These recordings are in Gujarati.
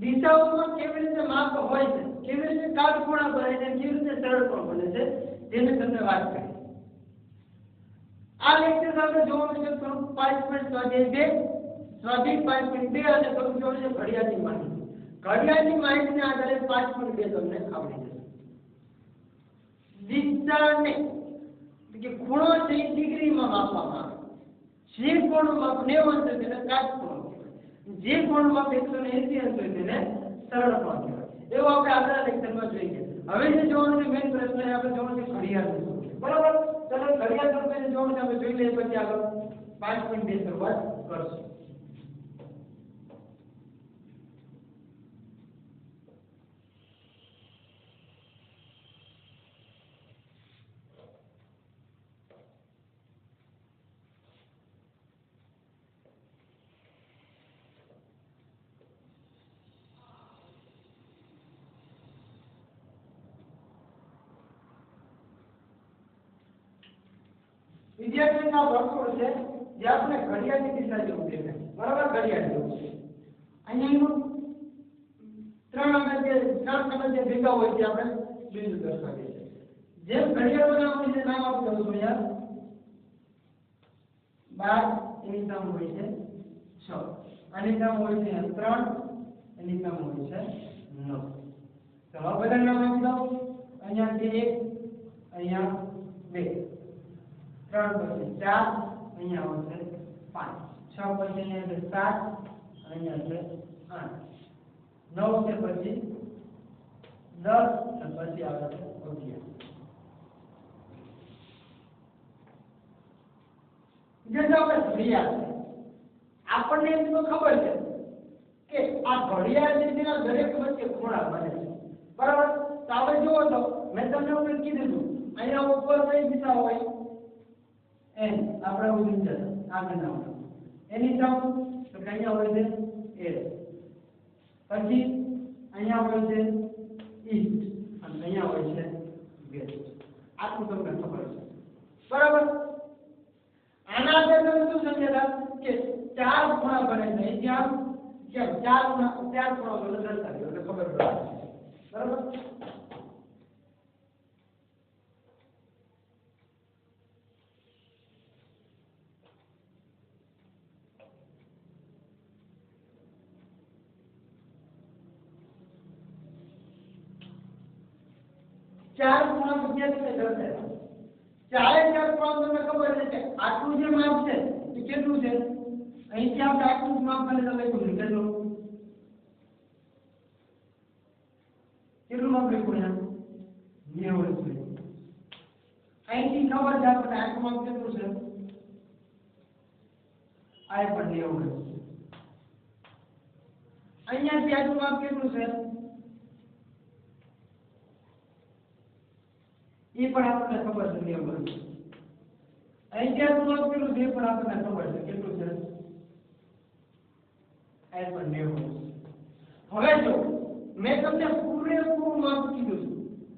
દિશાઓમાં કેવી રીતે માપ હોય છે કેવી રીતે કાટખૂણા બને છે કેવી રીતે સરળ પણ બને છે તેની તમને વાત કરી આ લેક્ચર આપણે જોવાનું છે સ્વરૂપ પાંચ પોઈન્ટ સ્વાધ્યાય બે સ્વાધ્યાય પાંચ પોઈન્ટ બે અને સ્વરૂપ જોવાનું છે ઘડિયાળની માહિતી ઘડિયાળની માહિતીને આધારે પાંચ પોઈન્ટ બે તમને આવડી જશે દિશાને કે ખૂણો ત્રીસ ડિગ્રીમાં માપવામાં આવે જે ખૂણો માપ નેવું હશે તેને કાટ જે કોણમાં 180 અંશ હોય તેને સરળ કોણ કહેવાય એવું આપણે આગળના લેક્ચરમાં જોઈએ હવે જે જોવાનું છે મેઈન પ્રશ્ન એ આપણે જોવાનું છે ઘડિયાળ નું બરાબર ચાલો ઘડિયાળ સ્વરૂપે જોવાનું છે આપણે જોઈ લઈએ પછી આગળ 5 મિનિટની શરૂઆત કરશું વિદ્યાર્થીના વર્તુળ છે જે આપણે ઘડિયાળની દિશા જેવું દેખાય બરાબર ઘડિયાળ જેવું છે અહીંયા ત્રણ અને જે ચાર અને જે ભેગા હોય છે આપણે બિંદુ દર્શાવીએ છીએ જેમ ઘડિયાળ બનાવવાની છે નામ આપી દઉં છું યાર બાર એની સમ હોય છે છ આની સમ હોય છે ત્રણ એની સમ હોય છે નવ તો હવે બધા નામ આપી દઉં અહીંયાથી એક અહીંયા બે ત્રણ પછી ચાર અહીંયા આવશે પાંચ છ પછી અહીંયા આવશે સાત અહીંયા આવશે આઠ નવ છે પછી દસ અને પછી આવે છે અગિયાર જે તો આપણે ઘડિયાળ આપણને એમ તો ખબર છે કે આ ઘડિયાળ છે દરેક વચ્ચે ખૂણા બને છે બરાબર તો આપણે જુઓ તો મેં તમને કીધું હતું અહીંયા ઉપર કઈ દિશા હોય n આપણા ઉદ્દીપક આગળના આવતા એની ટર્મ તો કે અહીંયા હોય છે એ પછી અહીંયા હોય છે east અને અહીંયા હોય છે west આટલું તમને ખબર છે બરાબર આના આધારે તમે શું સમજેલા કે ચાર ખૂણા બને છે અહીં જ્યાં જ્યાં ચાર ખૂણા ચાર ખૂણા બને દર્શાવ્યો એટલે ખબર પડે બરાબર તમને ખબર છે કે આટલું જે માપ છે એ કેટલું છે અહીંથી આપણે આટલું જ માપ કરીને લખ્યું છે કેટલું કેટલું માપ લખ્યું અહીંયા નેવું લખ્યું અહીંથી ખબર છે આપણને આટલું માપ કેટલું છે આ પણ નેવું લખ્યું અહીંયાથી આટલું માપ કેટલું છે એ પણ આપણને ખબર છે નેવું લખ્યું ಐಕ್ಯಾತ್ಮಕರು ದೇವರಾತನ ಅನುಭವಿಸಕ್ಕೆ ಪ್ರೋಸೆಸ್ એઝ પર નેવું હવે જો મેં તમને પૂરેપૂરું માપ કીધું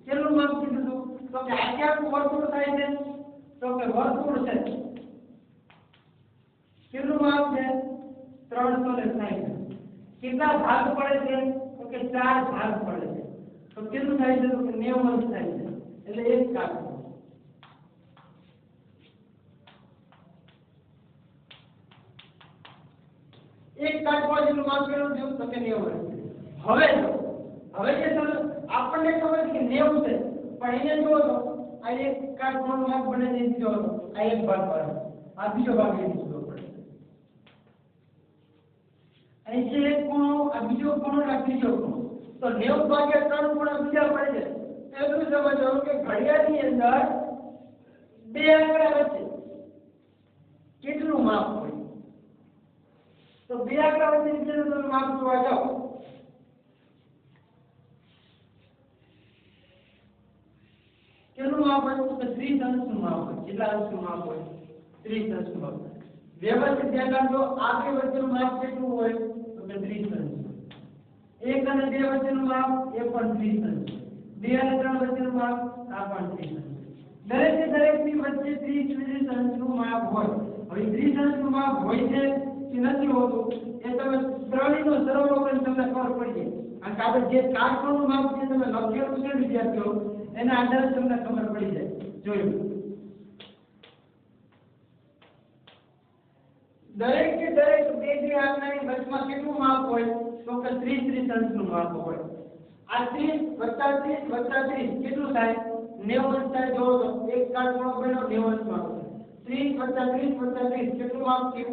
કેટલું માપ કીધું તો કે આખી વર્તુળ થાય છે તો કે વર્તુળ છે કેટલું માપ છે ત્રણસો ને સાહીઠ કેટલા ભાગ પડે છે તો કે ચાર ભાગ પડે છે તો કેટલું થાય છે તો કે નેવું અંશ થાય છે એટલે એક કાપ કાટવાજીનું કામ કર્યું જેવું તો કે 90 હવે જો હવે જે સર આપણને ખબર કે 90 છે પણ એને જો તો આ એક કાટવાનો ભાગ બને દે દીધો આ એક ભાગ પડે આ બીજો ભાગ લઈ દીધો પડે અહીં છે એક ખૂણો આ બીજો ખૂણો આ ત્રીજો ખૂણો તો 90 ભાગે ત્રણ ખૂણા બીજા પડે છે એટલું સમજો કે ઘડિયાળની અંદર બે આંકડા વચ્ચે કેટલું માપ તો બે આંકડાઓની નીચેનું તમે માપ જોવા જાઓ કેનું માપ હોય તો ત્રીસ માપ હોય કેટલા અંશનું માપ હોય ત્રીસ માપ વ્યવસ્થિત ધ્યાન રાખજો આ વચ્ચેનું માપ કેટલું હોય તો કે ત્રીસ એક અને બે વચ્ચેનું માપ એ પણ ત્રીસ બે અને ત્રણ વચ્ચેનું માપ આ પણ ત્રીસ અંશ દરેક ની વચ્ચે ત્રીસ ત્રીસ અંશનું માપ હોય હવે ત્રીસ અંશનું માપ હોય છે નથી હોતું એ તમે શ્રેણીનો સરવાળો તમને ખબર પડી જાય કારણ કે આપણે જે ચાર કરોડ માર્ક છે તમે લખેલું છે વિદ્યાર્થીઓ એના આધારે તમને ખબર પડી જાય જોયું દરેક કે દરેક બે બે આંકડાની વચમાં કેટલું માપ હોય તો કે ત્રીસ ત્રીસ અંશનું માપ હોય આ ત્રીસ વત્તા ત્રીસ વત્તા ત્રીસ કેટલું થાય નેવું અંશ થાય જોવો એક કાળ ગુણો બન્યો નેવું અંશ માપ ત્રીસ વત્તા ત્રીસ વત્તા ત્રીસ કેટલું માપ થયું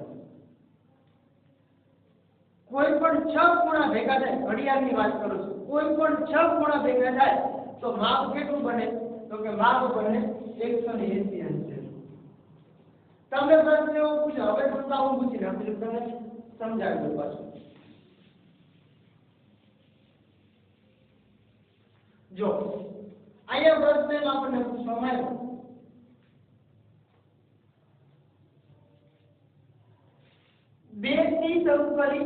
કોઈપણ 6 ગુણા ભેગા થાય અડીયની વાત કરું છું કોઈ પણ 6 ગુણા ભેગા થાય તો માર્ક્સ કેટલું બને તો કે માર્ક્સ બને 180 આંક છે તમને બસ સે ઓ ઉજાવે હું તમને આવું મૂકીને આપણે સમજાવી દે પાછું જો આયા વર્ગમે આપણે સમાયો બે થી શરૂ કરી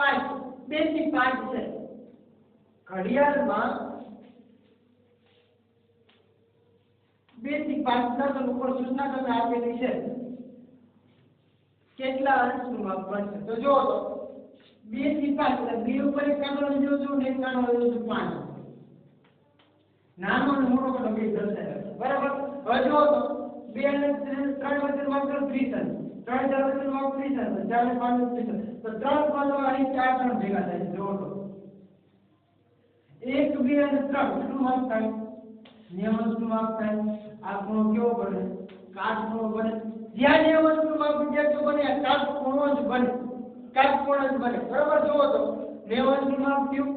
પાંચ બે પાંચ છે ઘડિયાળમાં બે પાંચ ના ઉપર સૂચના તમને આપેલી છે કેટલા અંશનું માપન છે તો જો તો બે થી પાંચ એટલે ઉપર એક કાંડો લીધો ને એક કાંડો લીધો છો પાંચ અને મોટો કાંડો બે દર્શાવે બરાબર જો બે અને ત્રણ વચ્ચે માત્ર ત્રીસ ત્રણ ચાર વચ્ચે લોક થઈ જશે ચાર ને પાંચ થઈ જશે તો ત્રણ પદો અહીં ચાર ત્રણ ભેગા થાય જોવો તો એક બે અને ત્રણ કેટલું માપ થાય નિયમ નિયમનનું માપ થાય આ ખૂણો કેવો બને કાચ ખૂણો બને જ્યાં નિયમ નિયમનનું માપ વિદ્યાર્થીઓ બને કાટ ખૂણો જ બને કાચ ખૂણો જ બને બરાબર જોવો તો નિયમનનું માપ થયું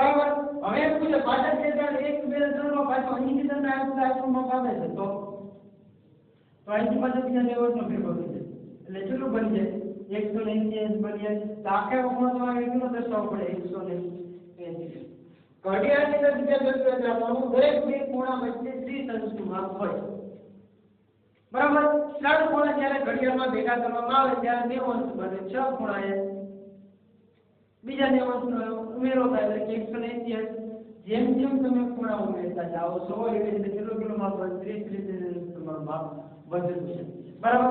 બરાબર હવે પૂછે પાછળ જે એક બે ત્રણ માં પાછો અહીંથી તમને આટલું આટલું માપ આવે છે તો તો અહીંથી પાછો બીજા નેવડનો ભેગો થશે એટલે કેટલું બની જાય એકસો ને એસી બની જાય તો આખા વખમાં તમારે કેટલું દર્શાવવું પડે એકસો ને એસી ઘડિયાળની અંદર બીજા દર્શાવે રાખવાનું દરેક બે ખૂણા વચ્ચે ત્રીસ અંશુમાં હોય બરાબર ચાર ખૂણા જ્યારે ઘડિયાળમાં ભેગા કરવામાં આવે ત્યારે નેવ અંશ બને છ ખૂણા એ બીજા નેવ અંશનો ઉમેરો થાય એટલે કે એકસો ને એસી અંશ જેમ જેમ તમે ખૂણા ઉમેરતા જાઓ સો એવી કેટલો કિલો માપ હોય ત્રીસ ત્રીસ તમારું માપ બરાબર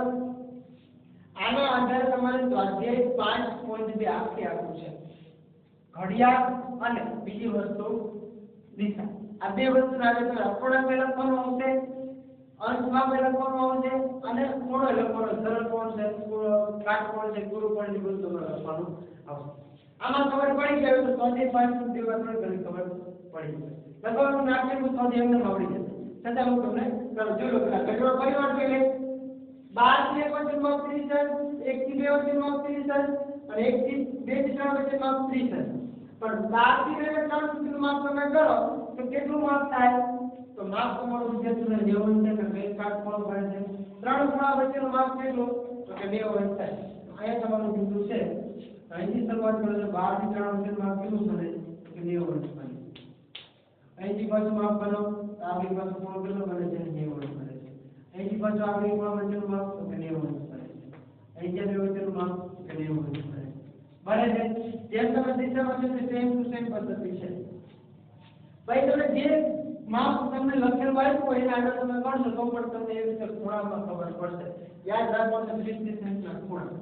આના આધારે તમારે સ્વાધ્યાય પાંચ પોઈન્ટ બે આખી આપવું છે ઘડિયાળ અને બીજી વસ્તુ આ બે વસ્તુ આવે તો અપૂર્ણાંક આવશે અંશમાં બે લખવાનો આવશે અને પૂર્ણ લખવાનો સરળ કોણ છે કાટકોણ છે ગુરુ કોણ ની બધું તમારે લખવાનું આવશે આમાં ખબર પડી જાય તો ચોથી પાંચ સુધી તમને પડી જાય લખવાનું નાટ્ય તો એમને જાય દાદા હું તમને રજૂ કચરો પરિવાર પેલે બાર થી એક વચન માં ત્રીસ એક થી બે વચન માં ત્રીસ અને એક થી બે થી ત્રણ વચન માં ત્રીસ પણ બાર થી લઈને ત્રણ સુધીનું માપ તમે કરો તો કેટલું માપ થાય તો માપ તમારું વિદ્યાર્થીઓને નેવું છે કે બે કાટ પણ ભણે છે ત્રણ ગુણા વચ્ચેનું માપ કેટલું તો કે બે વર્ષ થાય અહીંયા તમારું બિંદુ છે અહીંથી શરૂઆત કરો તો બાર થી ત્રણ વચ્ચેનું માપ કેટલું બને તો કે બે વર્ષ બને અહીંથી પાછું માપ બનાવો આપણી પાસે પૂર્ણ કેટલો બને છે નેવું વર્ષ બને છે અહીંથી પાછું આપણી પૂર્ણ વચ્ચેનું માપ તો કે નેવું વર્ષ બને છે અહીંથી આપણી વચ્ચેનું માપ કે નેવું વર્ષ બને છે જેમ તમે દિશામાં છે તે સેમ ટુ સેમ પદ્ધતિ છે ભાઈ તમે જે માપ તમને લખેલ વાળું હોય એના આગળ તમે ગણશો તો પણ તમને એ રીતે ખૂણામાં ખબર પડશે યાદ રાખવાનું ત્રીસ ડિસેન્ટના ખૂણા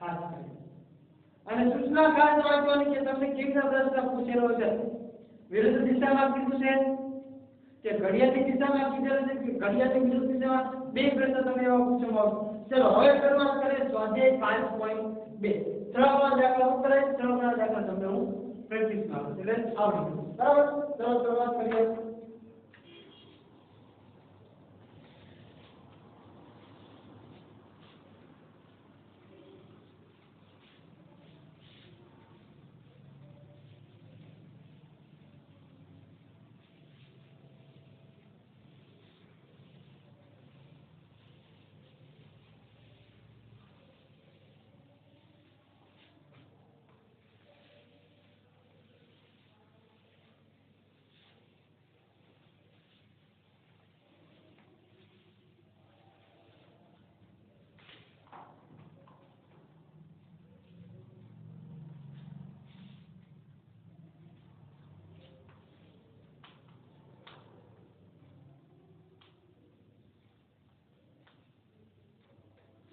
ખાસ કરીને અને સૂચના ખાસ વાંચવાની કે તમને કેટલા પ્રશ્ન પૂછેલો છે વિરુદ્ધ દિશામાં કીધું છે કે ઘડિયાળની દિશામાં આપી દેલ છે ઘડિયાળની વિરુદ્ધ દિશામાં બે પ્રશ્ન તમને એવા પૂછવામાં આવશે ચલો હવે શરૂઆત કરીએ સ્વાધ્યાય 5.2 ત્રણ વાર દાખલા ઉતરે ત્રણ વાર દાખલા તમને હું પ્રેક્ટિસ કરાવું એટલે આવડી બરાબર ચલો શરૂઆત કરીએ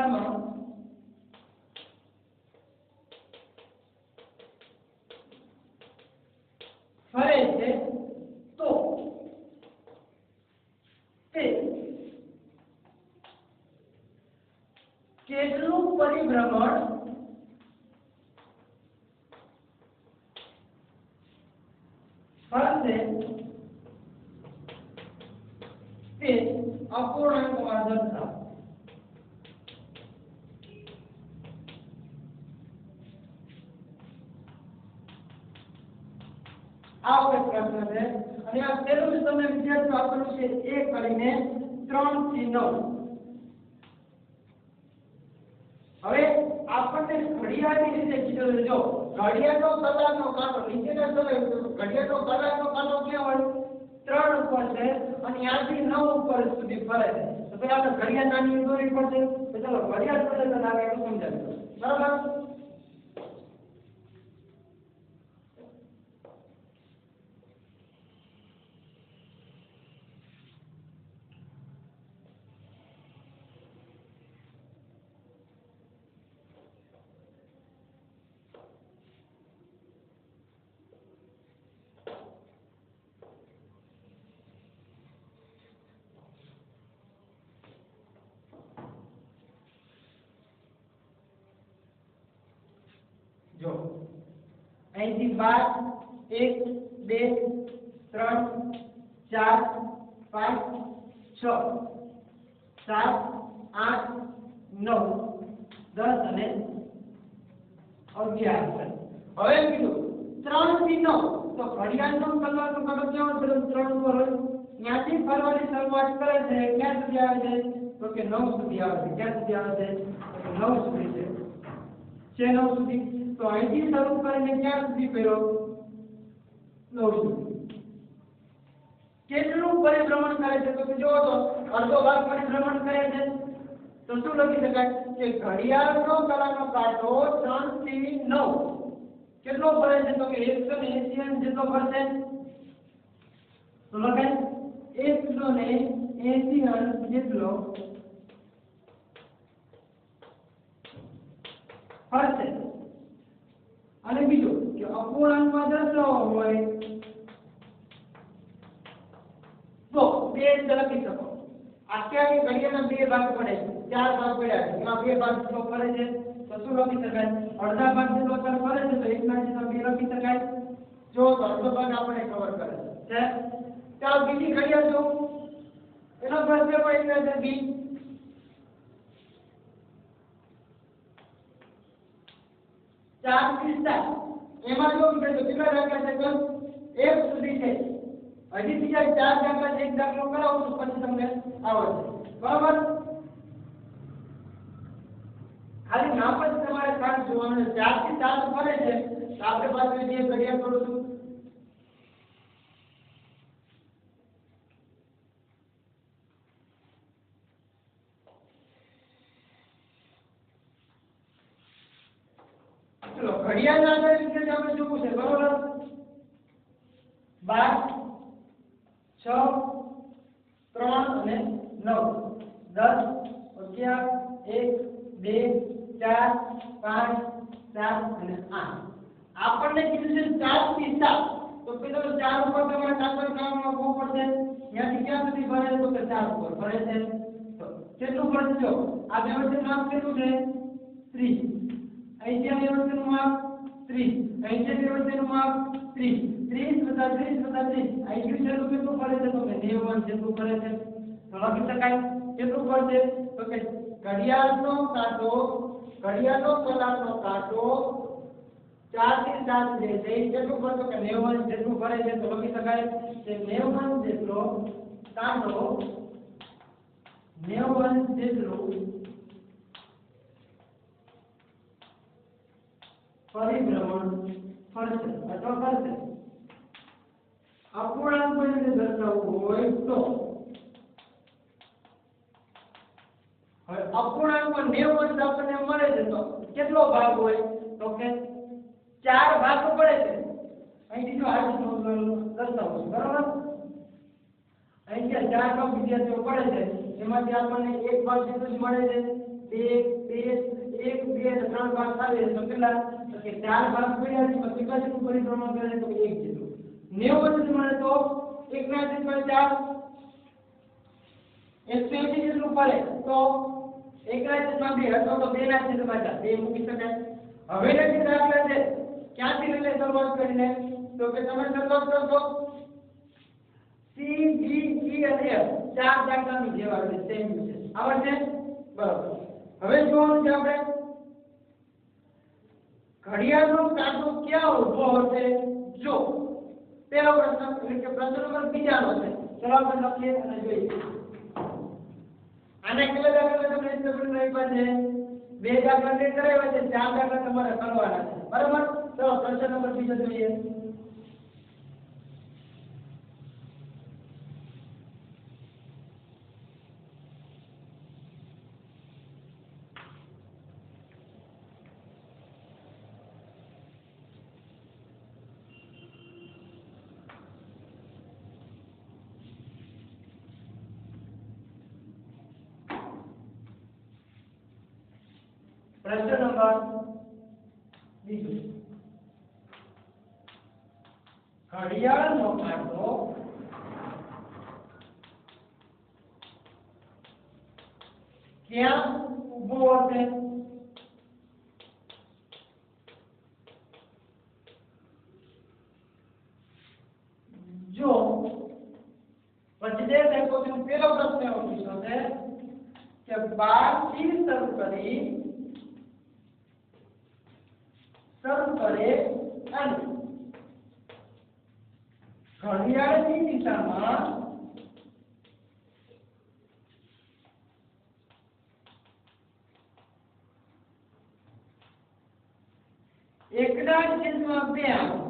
क्रम हरे से तो ते કેટલું પરિભ્રમણ ફરશે તે અપૂર્ણાંકમાં દર્શાવે આ એક પ્રશ્ન છે અને આ પહેલું જ તમને વિદ્યાર્થીઓ આપેલું છે એ કરીને ત્રણ થી નવ હવે આપણને ઘડિયાળની રીતે જો ઘડિયાળનો કલાકનો કાંટો નીચેના સમય ઘડિયાળનો કલાકનો કાંટો ક્યાં હોય ત્રણ ઉપર છે અને ત્યાંથી નવ ઉપર સુધી ફરે છે તો ભાઈ આપણે ઘડિયાળ નાની દોરી પડશે તો ચાલો ઘડિયાળ પડે તો આપણે સમજાવીશું બરાબર અહીંથી બાર એક બે ત્રણ ચાર પાંચ છ સાત આઠ નવ દસ અને અગિયાર હવે કીધું ત્રણ થી નવ તો ઘડિયાળનો કલાકનો કલાક કેવો છે ત્રણ પર ત્યાંથી ફરવાની શરૂઆત કરે છે ક્યાં સુધી આવે છે તો કે નવ સુધી આવે છે ક્યાં સુધી આવે છે નવ સુધી છે કેનો સુધી સોએ કે સ્વરૂપ પર મેં ક્યા સુધી પેરો નો સુધી કેટલું પરિભ્રમણ કરે છે કે જો તો અર્ધો ભાગ પરિભ્રમણ કરે છે તો શું લાગી શકાય કે ઘડિયાળનો કલાકનો કાંટો 3 થી 9 કેટલો ફરશે તો કે 180 ડિગ્રી જેટલો ફરશે તો લખેલ 12 ને 80 ડિગ્રી બ્લોક હશે અને બીજું કે અપૂર્ણાંકમાં દર્શાવવો હોય તો બે જ લખી શકો આખે આખી ઘડિયાળના બે ભાગ પડે છે ચાર ભાગ પડ્યા છે એમાં બે ભાગ જેટલો પડે છે તો શું લખી શકાય અડધા ભાગ જેટલો પડે છે તો એક ભાગ જેટલો બે લખી શકાય જો તો અડધો ભાગ આપણે કવર કરે છે ત્યાર બીજી ઘડિયાળ જો એનો પ્રશ્ન પણ એક બી चार क्रिस्टल एमा जो इधर दूसरा रंग का सेक्शन एक सुधी से अजी दिया चार रंग का एक रंग लोग करा उस पर समझे आवर बराबर खाली नापन से हमारे साथ जुआन है चार की चार ऊपर है जे आपके पास भी दिए बढ़िया करो तू ઘડિયાળના આધારિત રીતે આપણે જોવું છે બરોબર બાર છ ત્રણ અને નવ દસ અગિયાર એક બે ચાર પાંચ સાત અને આઠ આપણને કીધું છે ચાર થી તો કે તમે ચાર ઉપર તમારે ચાર પર કામ બહુ પડશે ત્યાંથી ક્યાં સુધી ભરે તો કે ચાર ઉપર ભરે છે કેટલું ખર્ચો આ વ્યવસ્થિત નામ કેટલું છે ત્રીસ ऐसे से नुमाग त्री ऐसे देवर से नुमाग त्री त्री बता त्री बता त्री ऐसे भी चलो कितनों पड़े थे तो मैं देवर से तो पड़े थे थोड़ा कितना काय कितनों पड़े तो के कड़ियाँ तो काटो कड़ियाँ तो कला तो काटो चार दिन चार दिन जैसे ही जेठु पर तो कन्या वन जेठु पर है जेठु लोगी सकाई से नया वन પરિભ્રમણ ફરશે અથવા ફરશે અપૂર્ણાંક પરિણય દર્શાવવું હોય તો હવે અપૂર્ણાંકમાં નેવું અંશ આપણને મળે છે તો કેટલો ભાગ હોય તો કે ચાર ભાગ પડે છે અહીં જો આ દર્શાવું છું બરાબર અહીંયા ચાર ભાગ વિદ્યાર્થીઓ પડે છે એમાંથી આપણને એક ભાગ જેટલું જ મળે છે एक एक एक બે ત્રણ ભાગ થાય તો કેટલા તો કે ચાર ભાગ પડ્યા છે પછી કશું પરિક્રમા કરે તો એક જેટલો નેવું વર્ષ મળે તો એક ના જેટલો ચાર એકસો એસી જેટલું પડે તો એક ના જેટલા બે અથવા તો બે ના જેટલા ચાર બે મૂકી શકાય હવેના જે દાખલા છે ક્યાંથી લઈને શરૂઆત કરીને તો કે તમે શરૂઆત કરશો સી જી ઈ અને એફ ચાર દાખલાની જેવા છે સેમ છે આવડશે બરાબર હવે જોવાનું છે આપણે ઘડિયાળનો કાંટો ક્યાં ઊભો હશે જો પહેલો પ્રશ્ન એટલે કે પ્રશ્ન નંબર બીજાનો છે ચલો આપણે લખીએ અને જોઈએ આને કેટલા દાખલા તમને ઇન્સ્ટ્રક્શન આપ્યા છે બે દાખલા મેં કરાવ્યા છે ચાર દાખલા તમારે કરવાના છે બરાબર ચલો પ્રશ્ન નંબર બીજો જોઈએ जे देखो तुम पेलो प्रश्न हो पूछो से कि बाकी सर्वपरि सर्वपरे अन ઘડિયાળની દિશામાં એકના છેદમાં બે આંકડો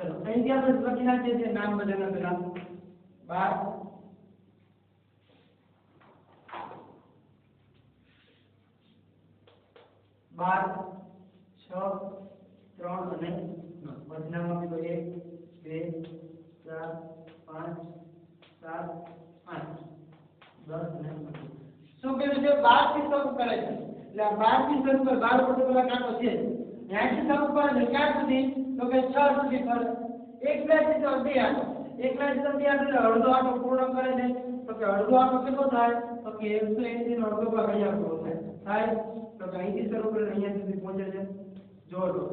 चलो कहीं क्या प्रश्न रखना चाहिए नाम बदलना जरा बार बार छ त्रन बदलाव भी हो एक चार पांच सात पांच दस शू कहू बार शुरू करे बार शुरू कर बार पटे पे का ध्यान से ऊपर निकाल दी तो के छह સુધી ફરક એક લાખ તો અડધી આટો એક લાખ તો અડધી આટો અડધો આટો પૂર્ણ કરે છે તો કે અડધો આટો કેટલો થાય તો કે 180 નો અડધો ભાગ અહીંયા પૂરો થાય થાય તો કે અહીંથી શરૂ કરીને અહીંયા સુધી પહોંચે છે જોડો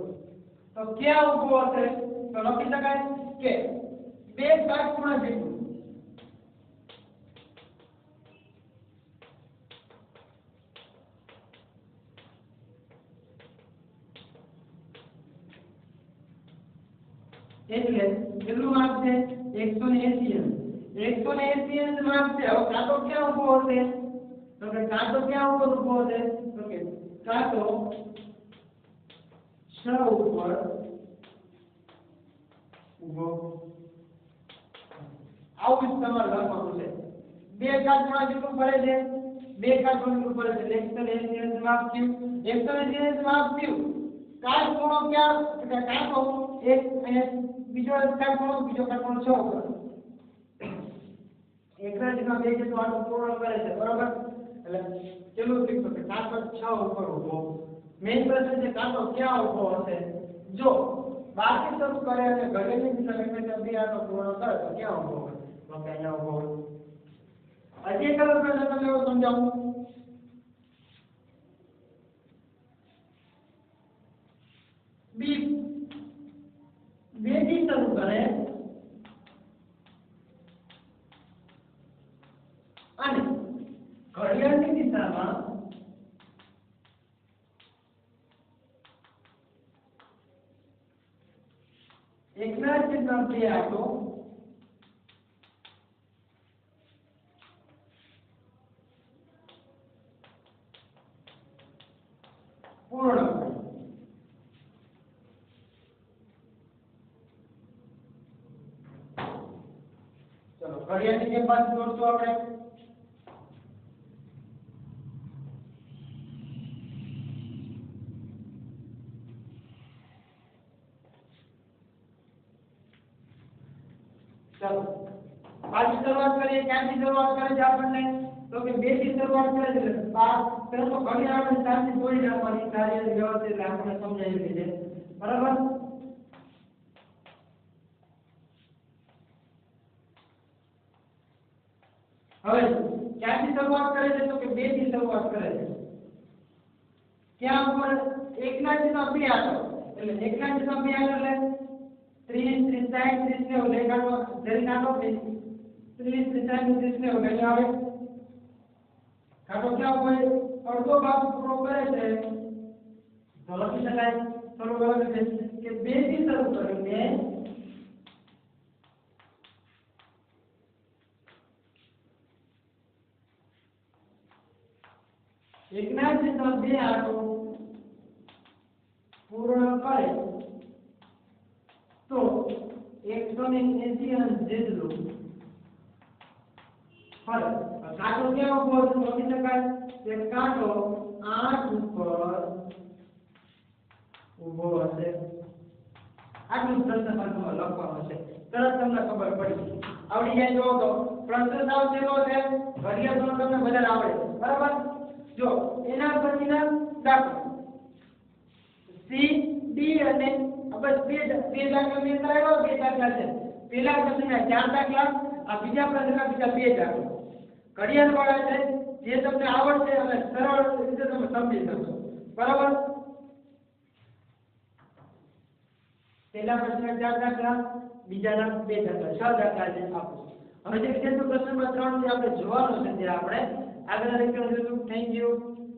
તો ક્યાં ઉભો હશે તો લખી શકાય કે બે સાત ગુણા જેટલું એટલે કેટલું માપ છે 180 180 અંશ માપ છે હવે કાંટો ક્યાં ઊભો હશે તો કે કાંટો ક્યાં ઉપર ઊભો હશે તો કે કાંટો 6 ઉપર ઊભો આવું જ તમારે લખવાનું છે બે કાંટોમાં કેટલું પડે છે બે કાંટોમાં કેટલું પડે છે 180 અંશ માપ થયું 180 અંશ માપ થયું કાંટો ક્યાં કાંટો એક અહીંયા બીજો વિકલ્પ નો બીજો વિકલ્પ છો એકરજમાં બે જેટલું આટલું પૂર્ણ કરે છે બરોબર એટલે પેલું શીખો કે કાચો છ ઉપર ઉભો મેઇન પ્રશ્ન છે કાચો ક્યાં ઉભો હશે જો બાકી સબ કરે અને ઘરેલી સમીકરણ બે આટલો પૂર્ણ કરે તો ક્યાં ઉભો હોય તો કે અહીંયા ઉભો હોય હજી એક અલગ પ્રશ્ન તમને એવું સમજાવું બી वे भी शुरू करें અને ઘડિયાળની દિશામાં એકના ચિહ્ન બે આટો પૂર્ણ ઘડિયાળની જે પાસ દોરશું આપણે ચાલો પાછી શરૂઆત કરીએ ક્યાંથી શરૂઆત કરે છે આપણને તો કે બે થી શરૂઆત કરે છે પાસ પહેલો ઘડિયાળ આપણે ચારથી દોરી નાખવાની કાર્ય વ્યવસ્થિત આપણને સમજાવી છે બરાબર ની શરૂઆત કરે છે ત્યાં ઉપર એકના છેદમાં બે આગળ એટલે એકના છેદમાં બે આગળ એટલે ત્રીસ ત્રીસ સાઠ ત્રીસ ને એવું લેખાડો જરી નાખો ત્રીસ ત્રીસ સાઠ ત્રીસ ને એવું લઈ આવે કાઢો ક્યાં હોય અડધો ભાગ પૂરો કરે છે તો લખી શકાય થોડું અલગ કે બે થી શરૂ કરીને એકના છેદમાં બે આટો પૂર્ણ કરે તો એકસો ને એસી અંશ જેટલું કાંટો ક્યાં ઉભો હતો શકાય કે કાંટો આઠ ઉપર ઉભો હશે આટલું પ્રશ્ન માર્ગમાં લખવાનું છે તરત તમને ખબર પડી આવડી જાય તો પ્રશ્ન સાવ છે ઘડિયાળ તમને બધા આવડે બરાબર જો એના પછીના દાખલા સી ડી અને બસ બે બે દાખલા મેં કરાવ્યા બે દાખલા છે પહેલા પ્રશ્નના ચાર દાખલા આ બીજા પ્રશ્નના બીજા બે દાખલા ઘડિયાળ વાળા છે જે તમને આવડશે અને સરળ રીતે તમે સમજી શકશો બરાબર પેલા પ્રશ્નના ચાર દાખલા બીજાના બે દાખલા છ દાખલા છે આપો હવે જે ક્ષેત્ર પ્રશ્નમાં ત્રણ આપણે જોવાનું છે તે આપણે Have a nice day. Thank you.